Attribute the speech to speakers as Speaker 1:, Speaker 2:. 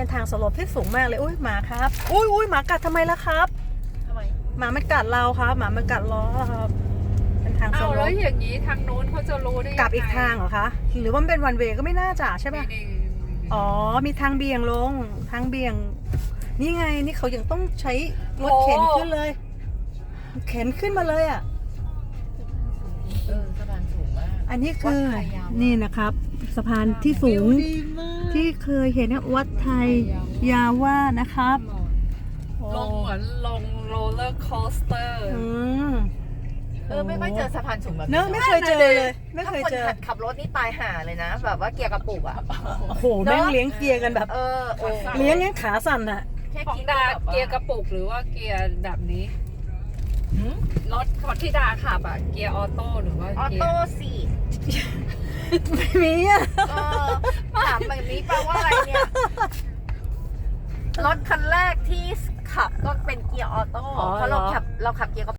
Speaker 1: เป็นทางสโลปที่สูงมากเลย อุ้ยหมาครับ อุ้ยอุ้ยหมากัดทำไมล่ะครับ
Speaker 2: ทำไม
Speaker 1: หมาไม่กัดเราครับหมามันกัดล้อครับ เป็นทางส
Speaker 3: เอา
Speaker 1: โล
Speaker 3: แล้ว
Speaker 1: ป
Speaker 3: อย่างนี้ทางนู้นเขาจะรู้ได้ยังไง
Speaker 1: กลับอีกทางเหรอคะ หรือว่ามันเป็นวันเวก็ไม่น่าจะใช่ป่ะ
Speaker 3: นี่
Speaker 1: อ๋อ มีทางเบี่ยงลง ทางเบี่ยง นี่ไง นี่เขายังต้องใช้รถเข็นขึ้นเลย เข็นขึ้นมาเลยอะ
Speaker 2: เออสะพานสูงมาก
Speaker 1: อันนี้คือ
Speaker 2: วัดไทยยาวมาก
Speaker 1: นี่นะครับ สะพานที่สูง
Speaker 2: ดีมาก
Speaker 1: ที่ เคยเห็นนะวัดไทยยาว่านะครับ
Speaker 3: ลงเหมือนลงโรลเลอร์คอสเตอร์
Speaker 1: อืม
Speaker 2: เออไม่ค่อยเจอสะพานสูงแบบ
Speaker 1: เนอะไม่เคยเจอเลย ไม่เคยเจอ
Speaker 2: ถ้าคนขับรถนี่ตายห่าเลยนะ แบบว่าเกียร์กระปุกอะ
Speaker 1: โอ้โหแม่งเลี้ยงเกียร์กันแบบ
Speaker 2: เออเออ
Speaker 1: เลี้ยงยังขาสั่นอะ
Speaker 2: แค่
Speaker 3: ของ
Speaker 2: คิด
Speaker 3: ดา
Speaker 2: แบบว่า
Speaker 3: เกียร์กระปุกหรือว่าเกียร์แบบนี้
Speaker 2: หืม
Speaker 3: รถของที่ดาขับอะเกียร์ออโต้หรือว่า
Speaker 2: ออ
Speaker 3: เกีย
Speaker 2: โต้
Speaker 3: ร์
Speaker 2: สี่
Speaker 1: ไม่มีอะ
Speaker 2: เออถามแบบนี้แปลว่าอะไรเนี่ย รถคันแรก ที่ขับก็เป็นเกียร์ออโต้
Speaker 1: อ๋อ
Speaker 2: เพราะเรา
Speaker 1: เหรอ
Speaker 2: ขับเราขับเกียร์กระ